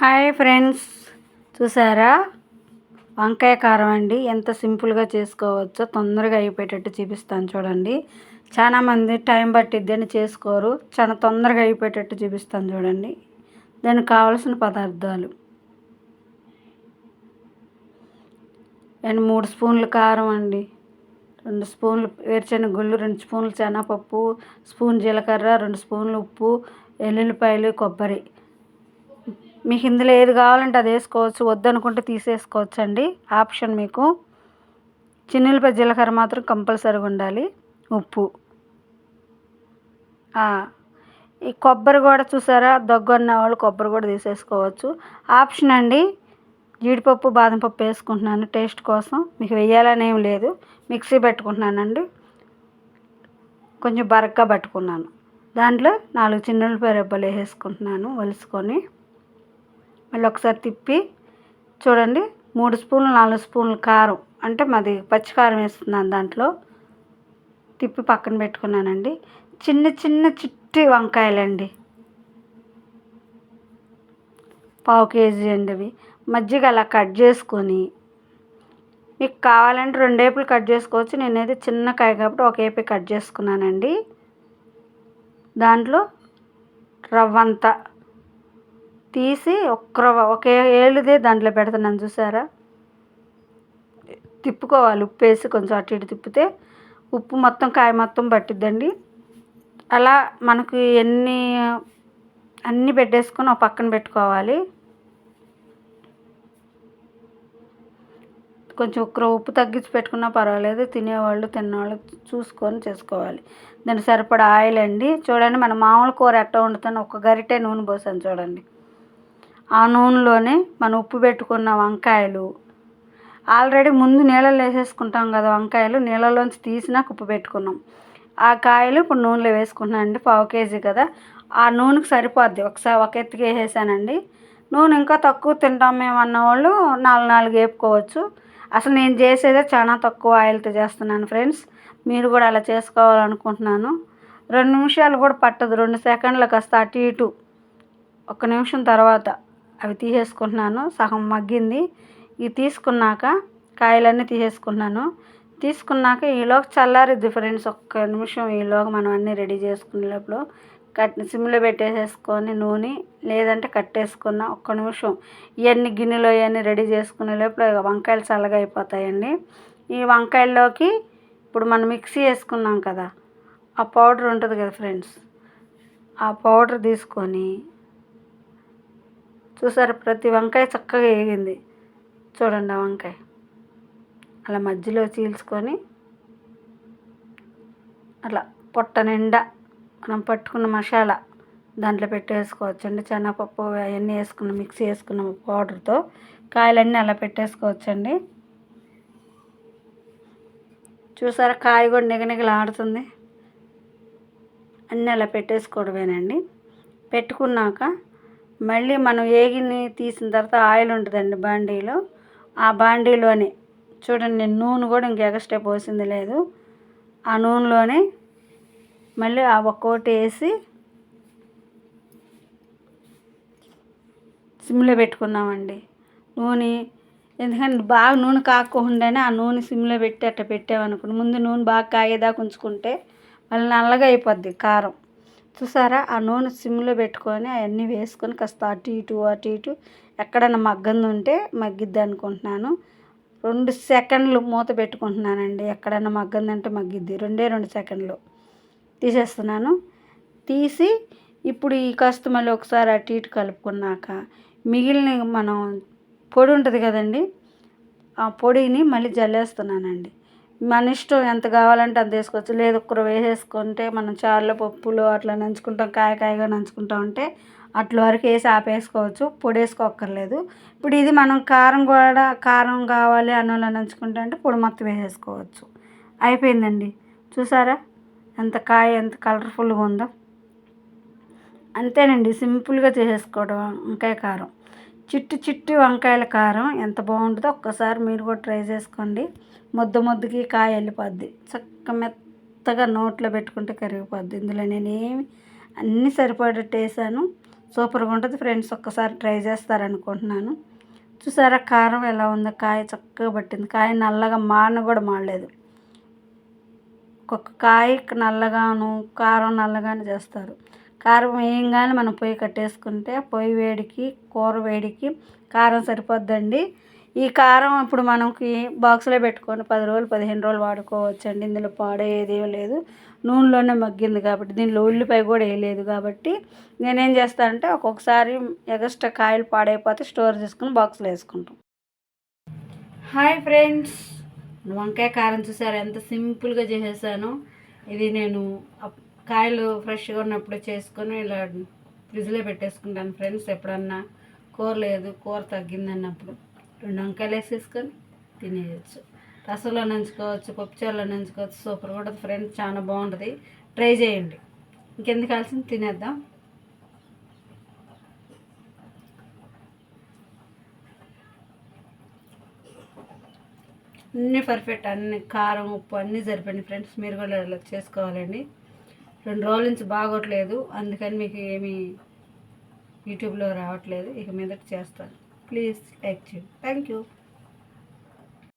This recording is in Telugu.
హాయ్ ఫ్రెండ్స్ చూసారా? వంకాయ కారం అండి. ఎంత సింపుల్గా చేసుకోవచ్చో తొందరగా అయిపోయేటట్టు చూపిస్తాను చూడండి. చాలా మంది టైం పట్టిద్ది అని చేసుకోరు. చాలా తొందరగా అయిపోయేటట్టు చూపిస్తాను చూడండి. దానికి కావలసిన పదార్థాలు. అండ్ మూడు స్పూన్లు కారం అండి. రెండు స్పూన్లు వేరుశనగ గుళ్ళు రెండు స్పూన్లు శనగపప్పు స్పూన్ జీలకర్ర రెండు స్పూన్లు ఉప్పు ఎల్లుల్లిపాయలు కొబ్బరి. మీకు ఇందులో ఏది కావాలంటే అది వేసుకోవచ్చు. వద్దనుకుంటే తీసేసుకోవచ్చు అండి ఆప్షన్ మీకు చిన్నులపై జీలకర్ర మాత్రం కంపల్సరీగా ఉండాలి. ఉప్పు. ఈ కొబ్బరి కూడా చూసారా? దగ్గు ఉన్న వాళ్ళు కొబ్బరి కూడా తీసేసుకోవచ్చు. ఆప్షన్ అండి జీడిపప్పు బాదం పప్పు వేసుకుంటున్నాను. టేస్ట్ కోసం. మీకు వేయాలని ఏం లేదు. మిక్సీ పెట్టుకుంటున్నానండి. కొంచెం బరగ్గా పట్టుకున్నాను. దాంట్లో నాలుగు చిన్నులపై రెబ్బలు వేసుకుంటున్నాను వలుసుకొని. మళ్ళీ ఒకసారి తిప్పి చూడండి మూడు స్పూన్లు నాలుగు స్పూన్లు కారం. అంటే మాది పచ్చికారం వేస్తున్నాను దాంట్లో. తిప్పి పక్కన పెట్టుకున్నానండి. చిన్న చిన్న చిట్టి వంకాయలండి. పావు కేజీ అండి అవి. మజ్జిగ అలా కట్ చేసుకొని మీకు కావాలంటే రెండేపులు కట్ చేసుకోవచ్చు. నేనైతే చిన్న కాయ కాబట్టి ఒక ఏపీ కట్ చేసుకున్నానండి. దాంట్లో రవ్వంతా తీసి ఒక్క ఒక ఏళ్ళుదే దాంట్లో పెడుతున్నాను చూసారా? తిప్పుకోవాలి ఉప్పు వేసి కొంచెం అటు ఇటు తిప్పితే ఉప్పు మొత్తం కాయ మొత్తం పట్టిద్దండి. అలా మనకు ఎన్ని అన్నీ పెట్టేసుకొని ఒక పక్కన పెట్టుకోవాలి. కొంచెం ఒక్క ఉప్పు తగ్గించి పెట్టుకున్నా పర్వాలేదు తినేవాళ్ళు తిన్నవాళ్ళు చూసుకొని చేసుకోవాలి. దానికి సరిపడా ఆయిల్ అండి. చూడండి మన మామూలు కూర ఎట్ట వండుతాను ఒక గరిటె నూనె పోసాను చూడండి. ఆ నూనెలోనే మనం ఉప్పు పెట్టుకున్న వంకాయలు. ఆల్రెడీ ముందు నీళ్ళలో వేసేసుకుంటాం కదా వంకాయలు నీళ్ళలోంచి తీసినాక ఉప్పు పెట్టుకున్నాం. ఆ కాయలు ఇప్పుడు నూనెలో వేసుకుంటున్నాను అండి పావు కేజీ కదా. ఆ నూనెకి సరిపోద్ది. ఒకసారి ఒక ఎత్తుకి వేసేసానండి. నూనె ఇంకా తక్కువ తింటాం మేము అన్నవాళ్ళు నాలుగు నాలుగు వేపుకోవచ్చు. అసలు నేను చేసేదే చాలా తక్కువ ఆయిల్తో చేస్తున్నాను ఫ్రెండ్స్. మీరు కూడా అలా చేసుకోవాలనుకుంటున్నాను. రెండు నిమిషాలు కూడా పట్టదు. రెండు సెకండ్లకు కాస్త అటు ఇటు. ఒక నిమిషం తర్వాత. అవి తీసేసుకుంటున్నాను. సగం మగ్గింది. ఇవి తీసుకున్నాక కాయలన్నీ తీసేసుకున్నాను తీసుకున్నాక ఈలోగా చల్లారిద్ది ఫ్రెండ్స్. ఒక్క నిమిషం ఈలోగా మనం అన్నీ రెడీ చేసుకునే కట్ సిమ్లో పెట్టేసేసుకొని నూనె లేదంటే కట్టేసుకున్న ఒక్క నిమిషం. ఇవన్నీ గిన్నెలో ఇవన్నీ రెడీ చేసుకునే లోపల వంకాయలు చల్లగా అయిపోతాయండి. ఈ వంకాయల్లోకి ఇప్పుడు మనం మిక్సీ వేసుకున్నాం కదా ఆ పౌడర్ ఉంటుంది కదా ఫ్రెండ్స్ ఆ పౌడర్ తీసుకొని చూసారు? ప్రతి వంకాయ చక్కగా వేగింది. చూడండి ఆ వంకాయ. అలా మధ్యలో చీల్చుకొని అట్లా పొట్ట నిండా మనం పట్టుకున్న మసాలా దాంట్లో పెట్టేసుకోవచ్చండి శనగపప్పు అవన్నీ వేసుకున్న మిక్సీ వేసుకున్న పౌడర్తో కాయలన్నీ అలా పెట్టేసుకోవచ్చండి. చూసారా? కాయ కూడా నిగనిగలాడుతుంది. అన్నీ అలా పెట్టేసుకోవడమేనండి. పెట్టుకున్నాక మళ్ళీ మనం వేగిని తీసిన తర్వాత ఆయిల్ ఉంటుందండి బాండీలో. ఆ బాండీలోనే చూడండి నేను నూనె కూడా ఇంక ఎక్స్ట్రా పోసింది లేదు. ఆ నూనెలోనే మళ్ళీ ఆ ఒక్కోటి వేసి సిమ్లో పెట్టుకున్నామండి. నూనె ఎందుకంటే బాగా నూనె కాకుండానే ఆ నూనె సిమ్లో పెట్టి అట్ట పెట్టామనుకోండి ముందు నూనె బాగా కాగేదాకా ఉంచుకుంటే మళ్ళీ నల్లగా అయిపోద్ది కారం. చూసారా? ఆ నూనె సిమ్లో పెట్టుకొని అవన్నీ వేసుకొని కాస్త అటు ఇటు అటు ఇటు ఎక్కడైనా మగ్గంది ఉంటే మగ్గిద్ది అనుకుంటున్నాను రెండు సెకండ్లు మూత పెట్టుకుంటున్నానండి. ఎక్కడైనా మగ్గందంటే మగ్గిద్ది. రెండే రెండు సెకండ్లు తీసేస్తున్నాను. తీసి ఇప్పుడు ఈ కాస్త మళ్ళీ ఒకసారి అటు ఇటు కలుపుకున్నాక మిగిలిన మనం పొడి ఉంటుంది కదండి ఆ పొడిని మళ్ళీ జల్లేస్తున్నానండి. మన ఇష్టం ఎంత కావాలంటే అంత వేసుకోవచ్చు. లేదు ఒక్కరు వేసేసుకుంటే మనం చారులో పప్పులు అట్లా నంచుకుంటాం కాయ కాయగా నంచుకుంటా ఉంటే అట్ల వరకు వేసి ఆపేసుకోవచ్చు. పొడి వేసుకోక్కర్లేదు ఇప్పుడు ఇది మనం కారం కూడా కారం కావాలి అన్నంలో నంచుకుంటా అంటే పొడి మొత్తం వేసేసుకోవచ్చు. అయిపోయిందండి. చూసారా? ఎంత కాయ ఎంత కలర్ఫుల్గా ఉందో. అంతేనండి. సింపుల్గా చేసేసుకోవడం వంకాయ కారం. చిట్టి చిట్టి వంకాయల కారం ఎంత బాగుంటుందో ఒక్కసారి మీరు కూడా ట్రై చేసుకోండి. ముద్ద ముద్దకి కాయ వెళ్ళిపోద్ది. చక్క మెత్తగా నోట్లో పెట్టుకుంటే కరిగిపోద్ది. ఇందులో నేనేమి అన్నీ సరిపడేట్టు వేసాను. సూపర్గా ఉంటుంది ఫ్రెండ్స్. ఒక్కసారి ట్రై చేస్తారనుకుంటున్నాను. చూసారా కారం ఎలా ఉందో? కాయ చక్కగా పట్టింది. కాయ నల్లగా మాడిన కూడా మాడలేదు. ఒక్కొక్క కాయ నల్లగాను కారం నల్లగాను చేస్తారు. కారం వేయంగానే మనం పొయ్యి కట్టేసుకుంటే పొయ్యి వేడికి కూర వేడికి కారం సరిపోద్దండి. ఈ కారం ఇప్పుడు మనకి బాక్స్లో పెట్టుకొని పది రోజులు పదిహేను రోజులు వాడుకోవచ్చండి. ఇందులో పాడేది లేదు. నూనెలోనే మగ్గింది కాబట్టి దీనిలో ఉల్లిపాయ కూడా వేయలేదు కాబట్టి నేనేం చేస్తానంటే ఒక్కొక్కసారి ఎగస్ట్రా కాయలు పాడైపోతే స్టోర్ చేసుకుని బాక్స్లో వేసుకుంటాం. Hi friends! వంకాయ కారం చూసారు? ఎంత సింపుల్గా చేసేసాను. ఇది నేను అప్- కాయలు ఫ్రెష్గా ఉన్నప్పుడు చేసుకొని ఇలా ఫ్రిడ్జ్లో పెట్టేసుకుంటాను ఫ్రెండ్స్. ఎప్పుడన్నా కూర లేదు కూర తగ్గింది అన్నప్పుడు రెండు వంకాయలు వేసేసుకొని తినేయచ్చు. రసంలో నంచుకోవచ్చు పప్పుచారులో నంచుకోవచ్చు సూపర్ కూడా ఫ్రెండ్స్. చాలా బాగుంటుంది. ట్రై చేయండి. ఇంకెందుకు కావాల్సింది? తినేద్దాం. అన్నీ పర్ఫెక్ట్ అన్ని కారం ఉప్పు అన్నీ సరిపోయింది ఫ్రెండ్స్. మీరు కూడా ఇలా చేసుకోవాలండి. రెండు రోజుల నుంచి బాగోట్లేదు. అందుకని మీకు ఏమీ యూట్యూబ్లో రావట్లేదు. ఇక మీదట చేస్తాను. ప్లీజ్ లైక్ చేయండి. Thank you.